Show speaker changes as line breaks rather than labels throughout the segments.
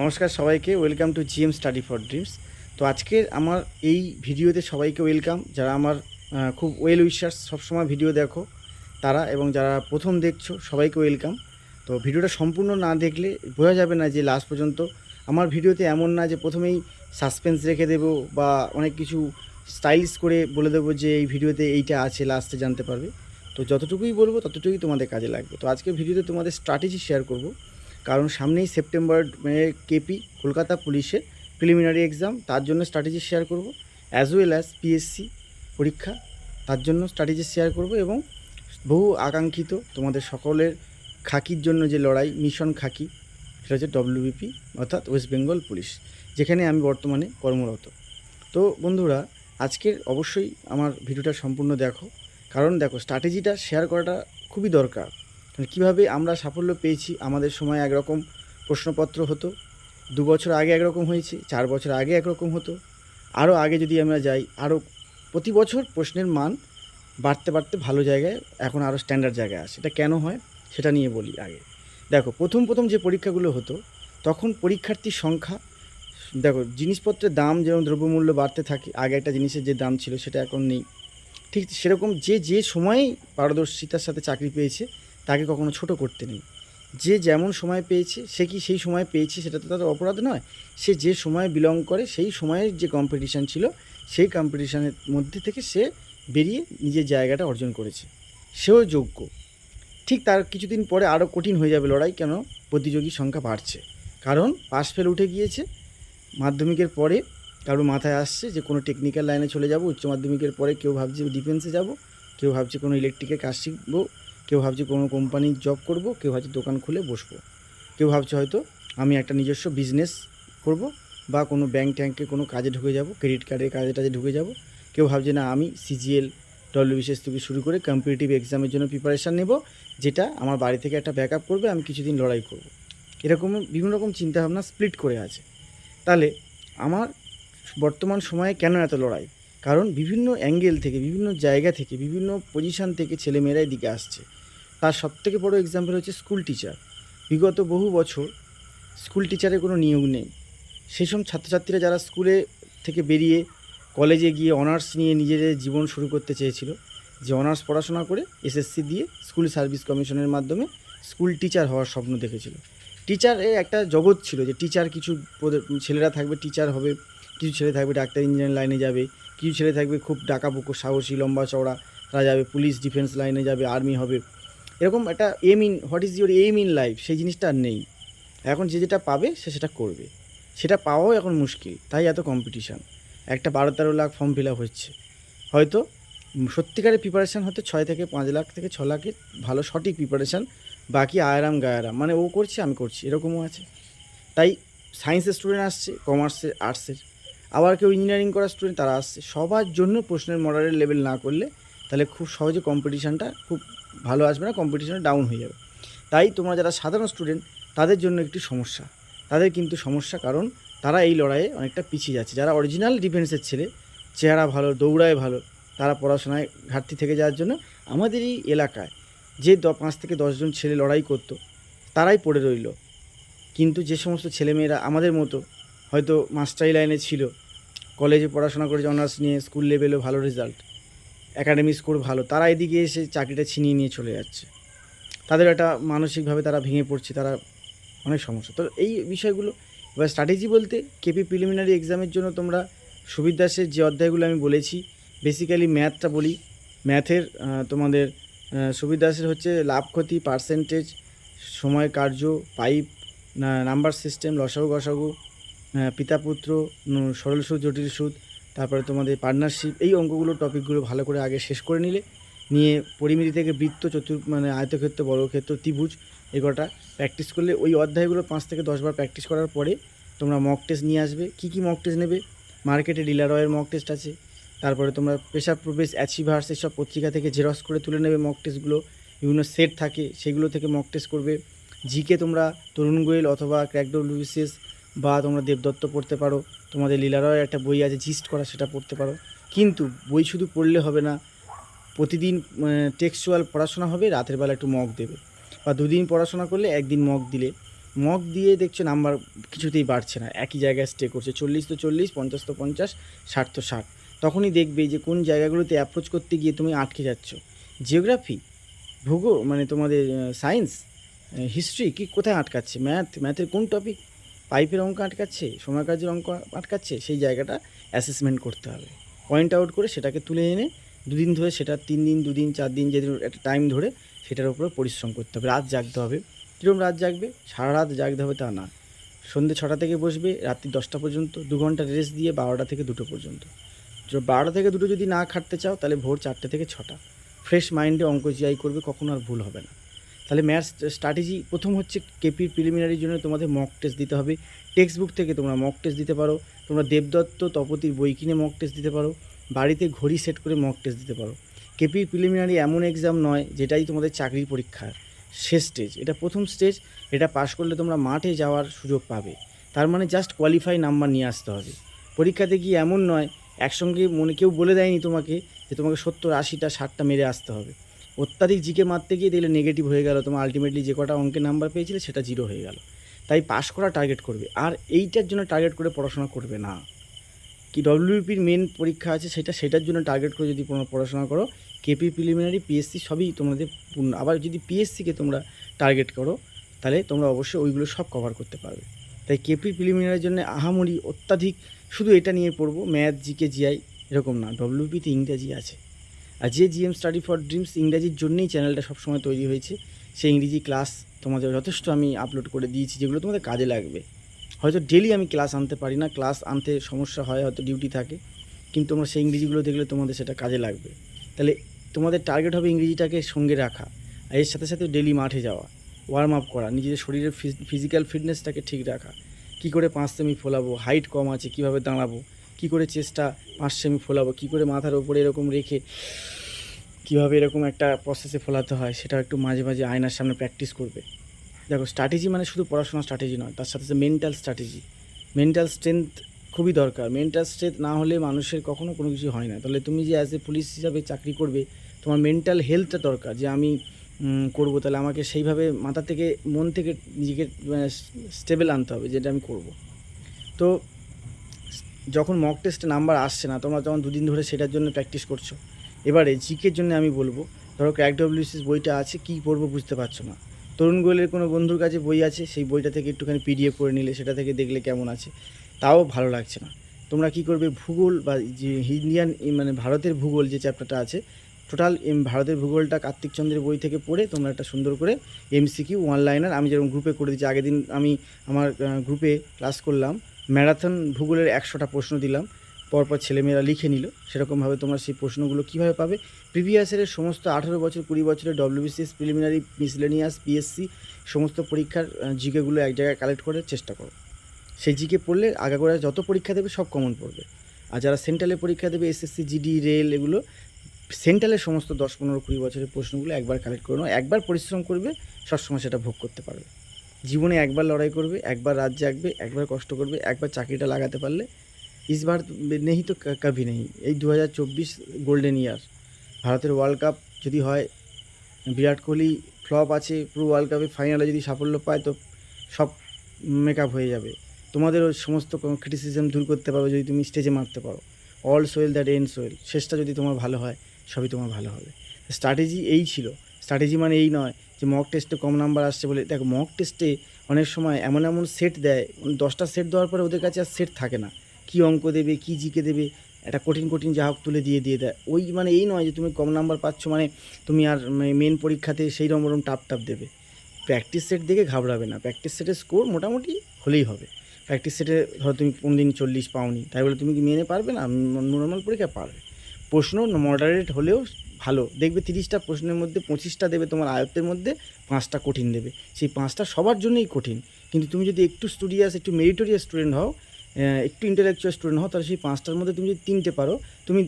নমস্কার সবাইকে, welcome to GM study for dreams. তো আজকের আমার এই ভিডিওতে সবাইকে ওয়েলকাম। যারা আমার খুব ওয়েল উইশার্স, সবসময় ভিডিও দেখো তারা এবং যারা প্রথম দেখছ, সবাইকে ওয়েলকাম। তো ভিডিওটা সম্পূর্ণ না দেখলে বোঝা যাবে না যে লাস্ট পর্যন্ত আমার ভিডিওতে এমন না যে প্রথমেই সাসপেন্স রেখে দেবো বা অনেক কিছু স্টাইলিশ করে বলে দেবো যে এই ভিডিওতে এইটা আছে, লাস্টে জানতে পারবে। তো যতটুকুই বলব ততটুকুই তোমাদের কাজে লাগবে। তো আজকে ভিডিওতে তোমাদের স্ট্র্যাটেজি শেয়ার করব। কারণ সামনেই সেপ্টেম্বর কেপি, কলকাতা পুলিশের প্রিলিমিনারি এক্সাম তার জন্য স্ট্র্যাটেজি শেয়ার করব। অ্যাজ ওয়েল অ্যাজ পিএসসি পরীক্ষা, তার জন্য স্ট্র্যাটেজি শেয়ার করব এবং বহু আকাঙ্ক্ষিত তোমাদের সকলের খাকির জন্য যে লড়াই মিশন খাকি, সেটা হচ্ছে ডব্লিউবিপি অর্থাৎ ওয়েস্ট বেঙ্গল পুলিশ যেখানে আমি বর্তমানে কর্মরত। তো বন্ধুরা, আজকের অবশ্যই আমার ভিডিওটা সম্পূর্ণ দেখো। কারণ দেখো স্ট্র্যাটেজিটা শেয়ার করাটা খুবই দরকার। কীভাবে আমরা সাফল্য পেয়েছি আমাদের সময় একরকম প্রশ্নপত্র হতো, দু বছর আগে একরকম হয়েছে, চার বছর আগে একরকম হতো, আরও আগে যদি আমরা যাই, আরও প্রতি বছর প্রশ্নের মান বাড়তে বাড়তে ভালো জায়গায়, এখন আরও স্ট্যান্ডার্ড জায়গায় আসে এটা কেন হয়? সেটা নিয়ে বলি আগে। দেখো, প্রথম প্রথম যে পরীক্ষাগুলো হতো, তখন পরীক্ষার্থীর সংখ্যা, দেখো, জিনিসপত্রের দাম যেরকম দ্রব্যমূল্য বাড়তে থাকে, আগে একটা জিনিসের যে দাম ছিল সেটা এখন নেই। ঠিক সেরকম যে যে সময়ে পারদর্শিতার সাথে চাকরি পেয়েছে তাকে কখনো ছোট করতে নেই। যে যেমন সময় পেয়েছে, সে কি সেই সময় পেয়েছে সেটা তো তাদের অপরাধ নয়। সে যে সময় বিলং করে, সেই সময়ের যে কম্পিটিশান ছিল, সেই কম্পিটিশানের মধ্যে থেকে সে বেরিয়ে নিজের জায়গাটা অর্জন করেছে। সেও যোগ্য। ঠিক তার কিছুদিন পরে আরও কঠিন হয়ে যাবে লড়াই কেন? প্রতিযোগীর সংখ্যা বাড়ছে। কারণ পাস ফেল উঠে গিয়েছে। মাধ্যমিকের পরে কারও মাথায় আসছে যে কোনো টেকনিক্যাল লাইনে চলে যাব, উচ্চ মাধ্যমিকের পরে কেউ ভাবছে ডিফেন্সে যাব, কেউ ভাবছে কোনো ইলেকট্রিকের কাজ শিখব। কেউ ভাবছে কোনো কোম্পানির জব করব, কেউ ভাবছে দোকান খুলে বসবো। কেউ ভাবছে হয়তো আমি একটা নিজস্ব বিজনেস করব বা কোনো ব্যাঙ্ক ট্যাঙ্কে কোনো কাজে ঢুকে যাব ক্রেডিট কার্ডের কাজে টাজে ঢুকে যাব। কেউ ভাবছে না আমি সিজিএল ডব্লিউবিসিএস থেকে শুরু করে কম্পিটিটিভ এক্সামের জন্য প্রিপারেশান নেব, যেটা আমার বাড়ি থেকে একটা ব্যাকআপ করবে, আমি কিছুদিন লড়াই করব। এরকম বিভিন্ন রকম চিন্তাভাবনা স্প্লিট করে আছে। তাহলে আমার বর্তমান সময়ে কেন এত লড়াই? কারণ বিভিন্ন অ্যাঙ্গেল থেকে, বিভিন্ন জায়গা থেকে, বিভিন্ন পজিশান থেকে ছেলেমেয়েরা এদিকে আসছে। তার সবথেকে বড় এক্সাম্পল হচ্ছে স্কুল টিচার বিগত বহু বছর স্কুল টিচারের কোনো নিয়োগ নেই। সেই সব ছাত্রছাত্রীরা যারা স্কুলে থেকে বেরিয়ে কলেজে গিয়ে অনার্স নিয়ে নিজেদের জীবন শুরু করতে চেয়েছিল, যে অনার্স পড়াশোনা করে এসএসসি দিয়ে স্কুল সার্ভিস কমিশনের মাধ্যমে স্কুল টিচার হওয়ার স্বপ্ন দেখেছিল। টিচারের একটা জগৎ ছিল যে টিচার কিছু ছেলেরা থাকবে টিচার হবে, কিছু ছেলে থাকবে ডাক্তার ইঞ্জিনিয়ার লাইনে যাবে, কিছু ছেলে থাকবে খুব ডাকাবুকো, সাহসী, লম্বা চওড়া, তারা যাবে পুলিশ ডিফেন্স লাইনে যাবে আর্মি হবে। এরকম একটা aim in what is your aim in life সেই জিনিসটা আর নেই। এখন যে যেটা পাবে, সে সেটা করবে। সেটা পাওয়াও এখন মুশকিল, তাই এত কম্পিটিশান একটা বারো তেরো লাখ ফর্ম ফিল আপ হচ্ছে। হয়তো সত্যিকারের প্রিপারেশান হয়তো ছয় থেকে পাঁচ লাখ থেকে ছ লাখের ভালো সঠিক প্রিপারেশান বাকি আয়ারাম গায়ারাম। মানে ও করছে, আমি করছি, এরকমও আছে। তাই সায়েন্সের স্টুডেন্ট আসছে কমার্সের আর্টসের আবার কেউ ইঞ্জিনিয়ারিং করা স্টুডেন্ট তারা আসছে। সবার জন্য প্রশ্নের মডারের লেভেল না করলে, তাহলে খুব সহজে কম্পিটিশানটা খুব ভালো আসবে না কম্পিটিশনে ডাউন হয়ে যাবে। তাই তোমরা যারা সাধারণ স্টুডেন্ট তাদের জন্য একটি সমস্যা। তাদের কিন্তু সমস্যা কারণ তারা এই লড়াইয়ে অনেকটা পিছিয়ে যাচ্ছে। যারা অরিজিনাল ডিফেন্সের ছেলে, চেহারা ভালো, দৌড়ায় ভালো, তারা পড়াশোনায় ঘাটতি থেকে যাওয়ার জন্য আমাদের এই এলাকায় যে দ, পাঁচ থেকে দশজন ছেলে লড়াই করতো, তারাই পড়ে রইল। কিন্তু যে সমস্ত ছেলেমেয়েরা আমাদের মতো হয়তো মাস্টারি লাইনে ছিল কলেজে পড়াশোনা করেছে অনার্স নিয়ে স্কুল লেভেলেও ভালো রেজাল্ট একাডেমিক স্কোর ভালো তারা এদিকে এসে চাকরিটা ছিনিয়ে নিয়ে চলে যাচ্ছে। তাদের একটা মানসিকভাবে তারা ভেঙে পড়ছে তারা অনেক সমস্যা। তো এই বিষয়গুলো এবার স্ট্র্যাটেজি বলতে কেপি প্রিলিমিনারি এক্সামের জন্য তোমরা সুবির দাসের যে অধ্যায়গুলো আমি বলেছি বেসিক্যালি ম্যাথটা বলি। ম্যাথের তোমাদের সুবির দাসের হচ্ছে লাভ ক্ষতি পার্সেন্টেজ সময় কার্য পাইপ নাম্বার সিস্টেম লসাগু গসাগু আহ, পিতা পুত্র সরল সুদ জটিল সুদ তারপরে তোমাদের পার্টনারশিপ এই অঙ্কগুলো টপিকগুলো ভালো করে আগে শেষ করে নিলে, নিয়ে পরিমিতি থেকে বৃত্ত, চতুর মানে আয়তক্ষেত্র, বর্গক্ষেত্র, ত্রিভুজ এগুলোটা প্র্যাকটিস করলে ওই অধ্যায়গুলো পাঁচ থেকে দশবার প্র্যাকটিস করার পরে তোমরা মক টেস্ট নিয়ে আসবে। কী কী মক টেস্ট নেবে? মার্কেটে ডিলার রয়ের মক টেস্ট আছে। তারপরে তোমরা পেশা প্রবেশ অ্যাচিভার্স এসব পত্রিকা থেকে জেরক্স করে তুলে নেবে মক টেস্টগুলো বিভিন্ন সেট থাকে, সেগুলো থেকে মক টেস্ট করবে। জিকে তোমরা তরুণ গোয়েল অথবা ক্র্যাকডোর লুইসিস বা তোমরা দেবদত্ত পড়তে পারো, তোমাদের লীলারয়ের একটা বই আছে, জিস্ট করা, সেটা পড়তে পারো। কিন্তু বই শুধু পড়লে হবে না, প্রতিদিন টেক্সচুয়াল পড়াশোনা হবে, রাতের বেলা একটু মগ দেবে। বা দুদিন পড়াশোনা করলে একদিন মগ দিলে। মগ দিয়ে দেখছ নাম্বার কিছুতেই বাড়ছে না, একই জায়গায় স্টে করছে। চল্লিশ তো চল্লিশ, পঞ্চাশ তো পঞ্চাশ, ষাট তো ষাট। তখনই দেখবে যে কোন জায়গাগুলোতে অ্যাপ্রোচ করতে গিয়ে তুমি আটকে যাচ্ছ। জিওগ্রাফি ভূগোল মানে তোমাদের সায়েন্স হিস্ট্রি কি কোথায় আটকাচ্ছে? ম্যাথ ম্যাথের কোন টপিক পাইপের অঙ্ক আটকাচ্ছে, সময় কাজের অঙ্ক আটকাচ্ছে, সেই জায়গাটা অ্যাসেসমেন্ট করতে হবে। পয়েন্ট আউট করে সেটাকে তুলে এনে দুদিন ধরে সেটা তিন দিন, দুদিন, চার দিন যেদিন একটা টাইম ধরে সেটার উপরে পরিশ্রম করতে হবে। রাত জাগতে হবে। কীরকম রাত জাগবে? সারা রাত জাগতে হবে তা না। সন্ধ্যে ছটা থেকে বসবে, রাত্রি দশটা পর্যন্ত, দু ঘণ্টা রেস্ট দিয়ে বারোটা থেকে দুটো পর্যন্ত। বারোটা থেকে দুটো যদি না খাটতে চাও, তাহলে ভোর চারটে থেকে ছটা। ফ্রেশ মাইন্ডে অঙ্ক জিআই করবে, কখনো আর ভুল হবে না। তাহলে ম্যাথ স্ট্র্যাটেজি প্রথম হচ্ছে কেপির প্রিলিমিনারির জন্য তোমাদের মক টেস্ট দিতে হবে। টেক্সট বুক থেকে তোমরা মক টেস্ট দিতে পারো। তোমরা দেবদত্ত তপতির বই কিনে মক টেস্ট দিতে পারো। বাড়িতে ঘড়ি সেট করে মক টেস্ট দিতে পারো। কেপির প্রিলিমিনারি এমন এক্সাম নয়, যেটাই তোমাদের চাকরির পরীক্ষার শেষ স্টেজ এটা প্রথম স্টেজ এটা পাশ করলে তোমরা মাঠে যাওয়ার সুযোগ পাবে। তার মানে জাস্ট কোয়ালিফাই নাম্বার নিয়ে আসতে হবে। পরীক্ষাতে গিয়ে এমন নয়, একসঙ্গে মনে কেউ বলে দেয়নি তোমাকে যে তোমাকে সত্তর, আশিটা, ষাটটা মেরে আসতে হবে। অত্যাধিক জিকে মারতে গিয়ে দেখলে নেগেটিভ হয়ে গেল। তোমার আলটিমেটলি যে কটা অঙ্কের নাম্বার পেয়েছিলে সেটা জিরো হয়ে গেল। তাই পাশ করা টার্গেট করবে। আর এইটার জন্য টার্গেট করে পড়াশোনা করবে না। কি ডব্লিউপির মেন পরীক্ষা আছে সেটা, সেটার জন্য টার্গেট করে যদি তোমরা পড়াশোনা করো কেপি প্রিলিমিনারি পিএসসি সবই তোমাদের পূর্ণ। আবার যদি পিএসসিকে তোমরা টার্গেট করো, তাহলে তোমরা অবশ্যই ওইগুলো সব কভার করতে পারবে। তাই কেপি প্রিলিমিনারির জন্য আহামরি অত্যাধিক শুধু এটা নিয়ে পড়ব। ম্যাথ জিকে জিআই এরকম না। ডব্লিউপিতে ইংরাজি আছে। আর যে জিএম স্টাডি ফর ড্রিমস ইংরাজির জন্যই চ্যানেলটা সবসময় তৈরি হয়েছে, সেই ইংরেজি ক্লাস তোমাদের যথেষ্ট আমি আপলোড করে দিয়েছি, যেগুলো তোমাদের কাজে লাগবে। হয়তো ডেলি আমি ক্লাস আনতে পারি না ক্লাস আনতে সমস্যা হয়, হয়তো ডিউটি থাকে, কিন্তু তোমরা সেই ইংরেজিগুলো দেখলে তোমাদের সেটা কাজে লাগবে। তাহলে তোমাদের টার্গেট হবে ইংরেজিটাকে সঙ্গে রাখা, আর এর সাথে সাথে ডেলি মাঠে যাওয়া ওয়ার্ম আপ করা, নিজেদের শরীরের ফিজিক্যাল ফিটনেসটাকে ঠিক রাখা। কি করে পাঁচ সেমি ফোলাবো হাইট কম আছে, কীভাবে দাঁড়াবো কি করে চেষ্টা পাঁচ সেমি ফোলাবো? কী করে মাথার ওপরে এরকম রেখে কীভাবে এরকম একটা প্রসেসে ফোলাতে হয়, সেটা একটু মাঝে মাঝে আয়নার সামনে প্র্যাকটিস করবে। দেখো স্ট্র্যাটেজি মানে শুধু পড়াশোনার স্ট্র্যাটেজি নয়, তার সাথে সাথে মেন্টাল স্ট্র্যাটেজি মেন্টাল স্ট্রেংথ খুবই দরকার। মেন্টাল স্ট্রেংথ না হলে মানুষের কখনো কোনো কিছু হয় না। তাহলে তুমি যে অ্যাজ এ পুলিশ হিসাবে চাকরি করবে, তোমার মেন্টাল হেলথটা দরকার যে আমি করব। তাহলে আমাকে সেইভাবে মাথা থেকে, মন থেকে নিজেকে স্টেবল আনতে হবে, যেটা আমি করব। তো যখন মক টেস্টে নাম্বার আসছে না, তোমরা যখন দুদিন ধরে সেটার জন্য প্র্যাকটিস করছ। এবারে জিকের জন্য আমি বলব, ধরো ক্র্যাক ডব্লিউসিস বইটা আছে, কী পড়ব বুঝতে পারছ না। তরুণ গোয়েলের কোনো বন্ধুর কাছে বই আছে, সেই বইটা থেকে একটুখানি পিডিএফ করে নিলে সেটা থেকে দেখলে কেমন আছে। তাও ভালো লাগছে না। তোমরা কি করবে, ভূগোল বা যে ইন্ডিয়ান মানে ভারতের ভূগোল যে চ্যাপ্টারটা আছে টোটাল এম ভারতের ভূগোলটা কার্তিক চন্দ্রের বই থেকে পড়ে তোমরা একটা সুন্দর করে এমসিকিউ ওয়ান লাইনার আমি যেরকম গ্রুপে করে দিচ্ছি আগের দিন আমি আমার গ্রুপে ক্লাস করলাম ম্যারাথন ভূগোলের একশোটা প্রশ্ন দিলাম, পরপর ছেলেমেয়েরা লিখে নিল। সেরকমভাবে তোমরা সেই প্রশ্নগুলো কীভাবে পাবে? প্রিভিয়াস ইয়ারের সমস্ত আঠারো বছর, কুড়ি বছরের ডব্লিউবিসিএস প্রিলিমিনারি মিসলেনিয়াস পিএসসি সমস্ত পরীক্ষার জিকেগুলো এক জায়গায় কালেক্ট করার চেষ্টা করো। সেই জিকে পড়লে আগাগোড়া যত পরীক্ষা দেবে সব কমন পড়বে। আর যারা সেন্ট্রালে পরীক্ষা দেবে এসএসসি জিডি রেল এগুলো সেন্ট্রালের সমস্ত দশ, পনেরো, কুড়ি বছরের প্রশ্নগুলো একবার কালেক্ট করে নাও। একবার পরিশ্রম করবে, সবসময় সেটা ভোগ করতে পারবে। জীবনে একবার লড়াই করবে, একবার রাত জাগবে, একবার কষ্ট করবে, একবার চাকরিটা লাগাতে পারলে ইস বার নেই তো কভি নেই। এই দু হাজার চব্বিশ গোল্ডেন ইয়ার ভারতের ওয়ার্ল্ড কাপ যদি হয়, বিরাট কোহলি ফ্লপ আছে, পুরো ওয়ার্ল্ড কাপে ফাইনালে যদি সাফল্য পায়, তো সব মেকআপ হয়ে যাবে। তোমাদের ওই সমস্ত ক্রিটিসিজম দূর করতে পারো যদি তুমি স্টেজে মারতে পারো। অল সোয়েল দ্যাট এন সোয়েল শেষটা যদি তোমার ভালো হয়, সবই তোমার ভালো হবে। স্ট্র্যাটেজি এই ছিল। স্ট্র্যাটেজি মানে এই নয় যে মক টেস্টে কম নাম্বার আসছে বলে, দেখো মক টেস্টে অনেক সময় এমন এমন সেট দেয় দশটা সেট দেওয়ার পরে ওদের কাছে আর সেট থাকে না। কী অঙ্ক দেবে, কী জিকে দেবে, একটা কঠিন কঠিন যা হোক তুলে দিয়ে দিয়ে দেয়। ওই মানে এই নয় যে তুমি কম নাম্বার পাচ্ছ মানে তুমি আর মেন পরীক্ষাতে সেই রকম ওরকম টাপ টাপ দেবে। প্র্যাকটিস সেট দেখে ঘাবড়াবে না। প্র্যাকটিস সেটের স্কোর মোটামুটি হলেই হবে। প্র্যাকটিস সেটে ধরো তুমি কোন দিন চল্লিশ পাওনি, তাই বলে তুমি কি মেনে পারবে না? নর্মাল পরীক্ষা পারবে। প্রশ্ন মডারেট হলেও ভালো। দেখবে তিরিশটা প্রশ্নের মধ্যে পঁচিশটা দেবে তোমার আয়ত্তের মধ্যে, পাঁচটা কঠিন দেবে। সেই পাঁচটা সবার জন্যই কঠিন। কিন্তু তুমি যদি একটু স্টুডিয়াস একটু মেরিটোরিয়াস স্টুডেন্ট হও একটু ইন্টেলেকচুয়াল স্টুডেন্ট হও, তাহলে সেই পাঁচটার মধ্যে তুমি যদি তিনটে পারো, তুমি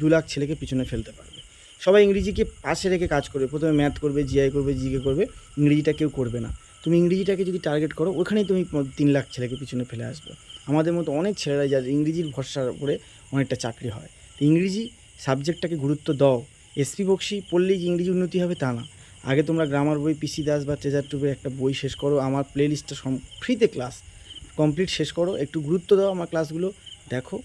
দু লাখ ছেলেকে পিছনে ফেলতে পারবে। সবাই ইংরেজিকে পাশে রেখে কাজ করবে। প্রথমে ম্যাথ করবে জিআই করবে জিকে করবে, ইংরেজিটা কেউ করবে না। তুমি ইংরেজিটাকে যদি টার্গেট করো, ওখানেই তুমি তিন লাখ ছেলেকে পিছনে ফেলে আসবে। আমাদের মতো অনেক ছেলেরা যার ইংরেজির ভরসার উপরে অনেকটা চাকরি হয়। ইংরেজি সাবজেক্টটাকে গুরুত্ব দাও। এসপি বক্সি পড়লেই ইংরেজি উন্নতি হবে তা না। আগে তোমরা গ্রামার বই পিসি দাস বা ট্রেজার টুবের একটা বই শেষ করো। আমার প্লে লিস্টটা ফ্রিতে ক্লাস কমপ্লিট শেষ করো। একটু গুরুত্ব দাও আমার ক্লাসগুলো দেখো,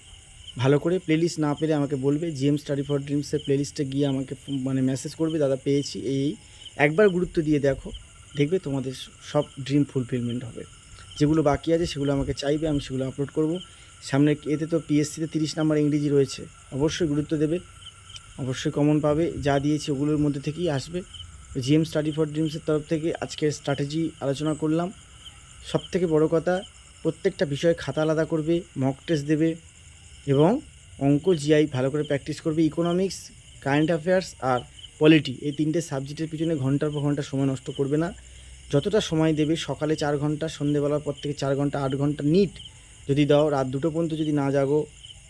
ভালো করে প্লেলিস্ট না পেলে আমাকে বলবে, জিএম স্টাডি ফর ড্রিমসের প্লেলিস্টে গিয়ে আমাকে মানে মেসেজ করবে, দাদা, পেয়েছি এই একবার গুরুত্ব দিয়ে দেখো। দেখবে তোমাদের সব ড্রিম ফুলফিলমেন্ট হবে। যেগুলো বাকি আছে সেগুলো আমাকে চাইবে, আমি সেগুলো আপলোড করব। সামনে এতে তো পিএসসিতে তিরিশ নাম্বার ইংরেজি রয়েছে। অবশ্যই গুরুত্ব দেবে। অবশ্যই কমন পাবে। যা দিয়েছি ওগুলোর মধ্যে থেকেই আসবে। জিএম স্টাডি ফর ড্রিমসের তরফ থেকে আজকের স্ট্র্যাটেজি আলোচনা করলাম। সব থেকে বড় কথা, প্রত্যেকটা বিষয়ে খাতা আলাদা করবে মক টেস্ট দেবে এবং অঙ্ক জিআই ভালো করে প্র্যাকটিস করবে ইকোনমিক্স কারেন্ট অ্যাফেয়ার্স আর পলিটি এই তিনটে সাবজেক্টের পিছনে ঘণ্টার পর ঘণ্টা সময় নষ্ট করবে না। যতটা সময় দেবে সকালে চার ঘণ্টা, সন্ধেবেলার পর থেকে চার ঘণ্টা, আট ঘণ্টা নিট যদি দাও, রাত দুটো পর্যন্ত যদি না জাগো,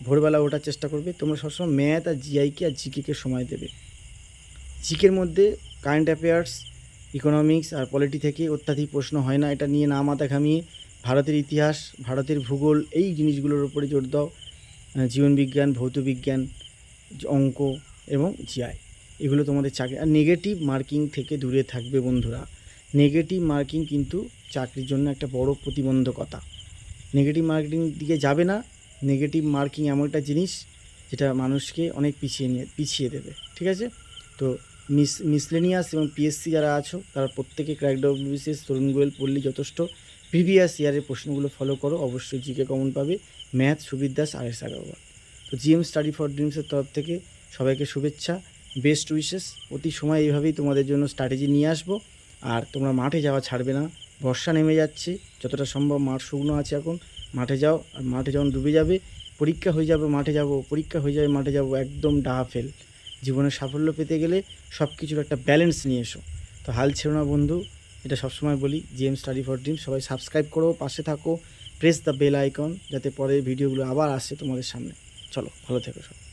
ভোরবেলা ওঠার চেষ্টা করবে, তোমরা সবসময় ম্যাথ আর জিআইকে আর জিকেকে সময় দেবে। জিকের মধ্যে কারেন্ট অ্যাফেয়ার্স ইকোনমিক্স আর পলিটি থেকে অত্যাধিক প্রশ্ন হয় না, এটা নিয়ে না মাথা ঘামিয়ে ভারতের ইতিহাস, ভারতের ভূগোল, এই জিনিসগুলোর উপরে জোর দাও। জীবনবিজ্ঞান ভৌতবিজ্ঞান অঙ্ক এবং জিআই এগুলো তোমাদের চাকরি। আর নেগেটিভ মার্কিং থেকে দূরে থাকবে বন্ধুরা। নেগেটিভ মার্কিং কিন্তু চাকরির জন্য একটা বড় প্রতিবন্ধকতা। নেগেটিভ মার্কিং দিকে যাবে না। নেগেটিভ মার্কিং এমন একটা জিনিস যেটা মানুষকে অনেক পিছিয়ে নিয়ে, পিছিয়ে দেবে। ঠিক আছে? তো মিস মিসলেনিয়াস এবং পিএসসি যারা আছো, তারা প্রত্যেকে ক্র্যাক ডব্লিউবিসিএস তরুণ গোয়েল পল্লী যথেষ্ট। প্রিভিয়াস ইয়ারের প্রশ্নগুলো ফলো করো, অবশ্যই জিকে কমন পাবে। ম্যাথ সুবির দাস আর এস আগরওয়াল তো জিএম স্টাডি ফর ড্রিমসের তরফ থেকে সবাইকে শুভেচ্ছা বেস্ট উইশেস অতি সময় এইভাবেই তোমাদের জন্য স্ট্র্যাটেজি নিয়ে আসব। আর তোমরা মাঠে যাওয়া ছাড়বে না। বর্ষা নেমে যাচ্ছে, যতটা সম্ভব মাঠ শুকনো আছে এখন, মাঠে যাও, আর মাঠে যখন ডুবে যাবে, পরীক্ষা হয়ে যাবে, মাঠে যাব, পরীক্ষা হয়ে যাবে, মাঠে যাব, একদম ডাহা ফেল। জীবনে সাফল্য পেতে গেলে সব কিছুর একটা ব্যালেন্স নিয়ে এসো। তো হাল ছেড়ো না বন্ধু, এটা সবসময় বলি জিএম স্টাডি ফর ড্রিম সবাই সাবস্ক্রাইব করো, পাশে থাকো প্রেস দ্য বেল আইকন যাতে পরে ভিডিওগুলো আবার আসে তোমাদের সামনে। চলো, ভালো থেকো সব